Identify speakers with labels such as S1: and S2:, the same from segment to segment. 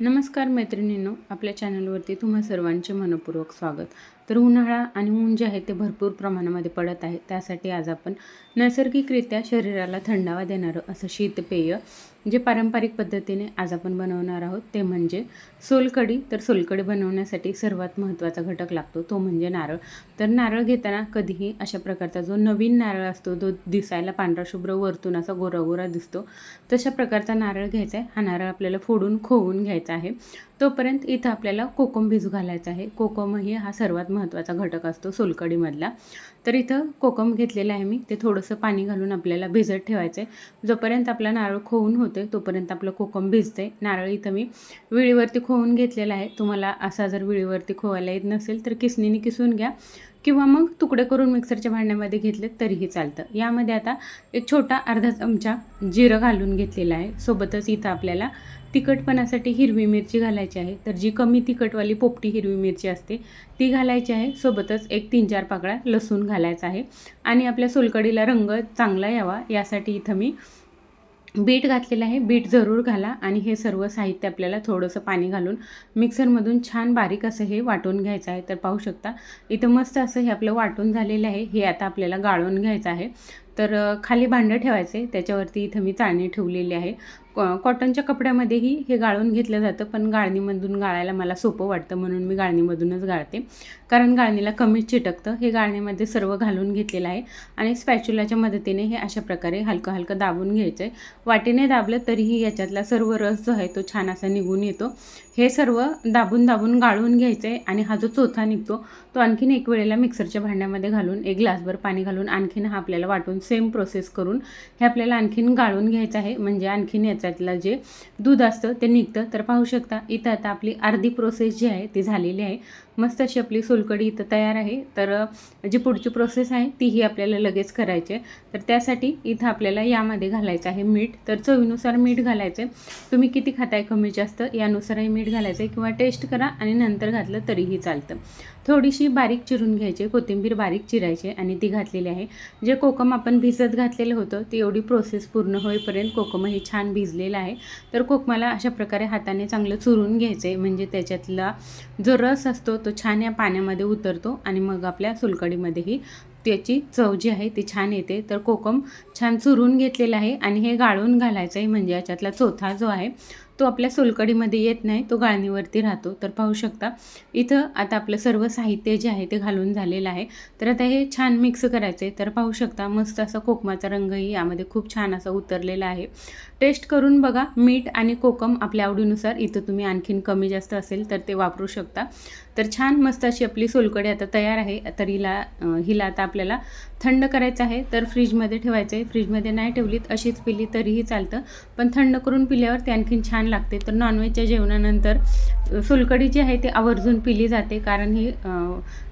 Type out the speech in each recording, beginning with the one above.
S1: नमस्कार मैत्रिणींनो आपल्या चॅनलवरती तुम्हा सर्वांचे मनपूर्वक स्वागत. तर उन्हाळा आणि ऊन जे आहे ते भरपूर प्रमाणामध्ये पडत आहे. त्यासाठी आज आपण नैसर्गिकरित्या शरीराला थंडावा देणारं असं शीतपेय जे पारंपरिक पद्धतीने आज आपण बनवणार आहोत ते म्हणजे सोलकढी. तर सोलकढी बनवण्यासाठी सर्वात महत्त्वाचा घटक लागतो तो म्हणजे नारळ. तर नारळ घेताना कधीही अशा प्रकारचा जो नवीन नारळ असतो जो दिसायला पांढरा शुभ्र वरतून असा गोरा गोरा दिसतो तशा प्रकारचा नारळ घ्यायचा आहे. हा नारळ आपल्याला फोडून खोवून घ्यायचा आहे. तोपर्यंत इथं आपल्याला कोकम भिजू घालायचा आहे. कोकमही हा सर्वात महत्त्वाचा घटक असतो सोलकढीमधला. तर इथं कोकम घेतलेलं आहे मी. ते थोडंसं पाणी घालून आपल्याला भिजत ठेवायचं आहे जोपर्यंत आपला नारळ खोवून होते तोपर्यंत आपलं कोकम भिजते नारळ इथं मी विळीवरती खोवून घेतलेला आहे. तुम्हाला असा जर विळीवरती खोवायला येत नसेल तर किसनीने किसून घ्या. किंवा मग तुकडे करून मिक्सरच्या भांड्यामध्ये घेतले तरीही चालतं. यामध्ये आता एक छोटा अर्धा चमचा जिरं घालून घेतलेला आहे. सोबतच इथं आपल्याला तिखटपणासाठी हिरवी मिरची घालायची आहे. तर जी कमी तिखटवाली पोपटी हिरवी मिरची असते ती घालायची आहे. सोबतच एक तीन चार पाकळ्या लसूण घालायचा आहे. आणि आपल्या सोलकडीला रंग चांगला यावा यासाठी इथं मी बीट घातलेलं आहे. बीट जरूर घाला आणि हे सर्व साहित्य आपल्याला थोडंसं पाणी घालून मिक्सरमधून छान बारीक असं हे वाटून घ्यायचं आहे. तर पाहू शकता इथं मस्त असं हे आपलं वाटून झालेलं आहे. हे आता आपल्याला गाळून घ्यायचं आहे. तर खाली भांडं ठेवायचे. त्याच्यावरती इथं मी चाळणी ठेवलेली आहे. कॉटनच्या कपड्यामध्येही हे गाळून घेतलं जातं पण गाळणीमधून गाळायला मला सोपं वाटतं म्हणून मी गाळणीमधूनच गाळते. कारण गाळणीला कमीच चिटकतं. हे गाळणीमध्ये सर्व घालून घेतलेलं आहे आणि स्पॅच्युलाच्या मदतीने हे अशा प्रकारे हलकं हलकं दाबून घ्यायचं आहे. वाटीने दाबलं तरीही याच्यातला सर्व रस जो आहे तो छान असा निघून येतो. हे सर्व दाबून दाबून गाळून घ्यायचं आहे आणि हा जो चोथा निघतो तो आणखीन एक वेळेला मिक्सरच्या भांड्यामध्ये घालून एक ग्लासभर पाणी घालून आणखीन हा आपल्याला वाटून सेम प्रोसेस करून हे आपल्याला आणखीन गाळून घ्यायचं आहे. म्हणजे आणखीन याच्यातलं जे दूध असतं ते निघतं. तर पाहू शकता इथं आता आपली अर्धी प्रोसेस जी आहे ती झालेली आहे. मस्त अशी आपली सोलकडी इथं तयार आहे. तर जी पुढची प्रोसेस आहे तीही आपल्याला लगेच करायची आहे. तर त्यासाठी इथं आपल्याला यामध्ये घालायचं आहे मीठ. तर चवीनुसार मीठ घालायचं आहे. तुम्ही किती खाताय कमी जास्त यानुसारही मीठ घालायचं आहे. किंवा टेस्ट करा आणि नंतर घातलं तरीही चालतं. थोडीशी बारीक चिरून घ्यायची कोथिंबीर बारीक चिरायची आणि ती घातलेली आहे. जे कोकम आपण भिजत घातलेलं होतं ती एवढी प्रोसेस पूर्ण होईपर्यंत कोकमही छान भिजलेलं आहे. तर कोकमाला अशा प्रकारे हाताने चांगलं चुरून घ्यायचं आहे म्हणजे त्याच्यातला जो रस असतो तो छान या पाण्यामध्ये उतरतो आणि मग आपल्या सोलकडीमध्येही त्याची चव जी आहे ती छान येते. तर कोकम छान चुरून घेतलेलं आहे आणि हे गाळून घालायचं आहे म्हणजे याच्यातला चोथा जो आहे तो आपल्या सोलकडीमध्ये येत नाही तो गाळणीवरती राहतो. तर पाहू शकता इथं आता आपलं सर्व साहित्य जे आहे ते घालून झालेलं आहे. तर आता हे छान मिक्स करायचं आहे तर पाहू शकता मस्त असा कोकमाचा रंगही यामध्ये खूप छान असा उतरलेला आहे. टेस्ट करून बघा मीठ आणि कोकम आपल्या आवडीनुसार इथं तुम्ही आणखीन कमी जास्त असेल तर ते वापरू शकता. तर छान मस्त अशी आपली सोलकडी आता तयार आहे. तर हिला हिला आता आपल्याला थंड करायचं आहे. तर फ्रीजमध्ये ठेवायचं आहे. फ्रीजमध्ये नाही ठेवलीत अशीच पिली तरीही चालतं. पण थंड करून पिल्यावर ते आणखीन छान लागते. तर नॉनव्हेजच्या जेवणानंतर सोलकडी जी आहे ती आवर्जून पिली जाते. कारण ही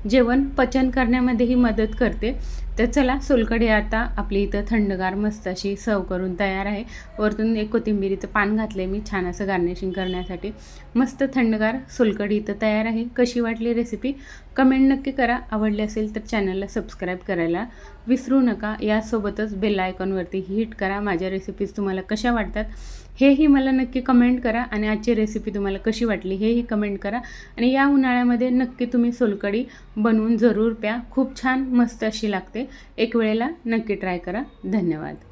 S1: जेवण पचन करण्यामध्येही मदत करते. तर चला सोलकडी आता आपली इथं थंडगार मस्त अशी सर्व करून तयार आहे. वरतून एक कोथिंबिरीचं पान घातलं आहे मी छान असं गार्निशिंग करण्यासाठी. मस्त थंडगार सोलकडी इथं तयार आहे. कशी वाटली रेसिपी कमेंट नक्की करा. आवडली असेल तर चॅनलला सबस्क्राईब करायला विसरू नका. यासोबतच बेल आयकॉनवरती हिट करा. माझ्या रेसिपीज तुम्हाला कशा वाटतात? हेही मला नक्की कमेंट करा आणि आजची रेसिपी तुम्हाला कशी वाटली हेही कमेंट करा. आणि या उन्हाळ्यामध्ये नक्की तुम्ही सोलकडी बनवून जरूर प्या. खूप छान मस्त अशी लागते. एक वेळेला नक्की ट्राय करा. धन्यवाद.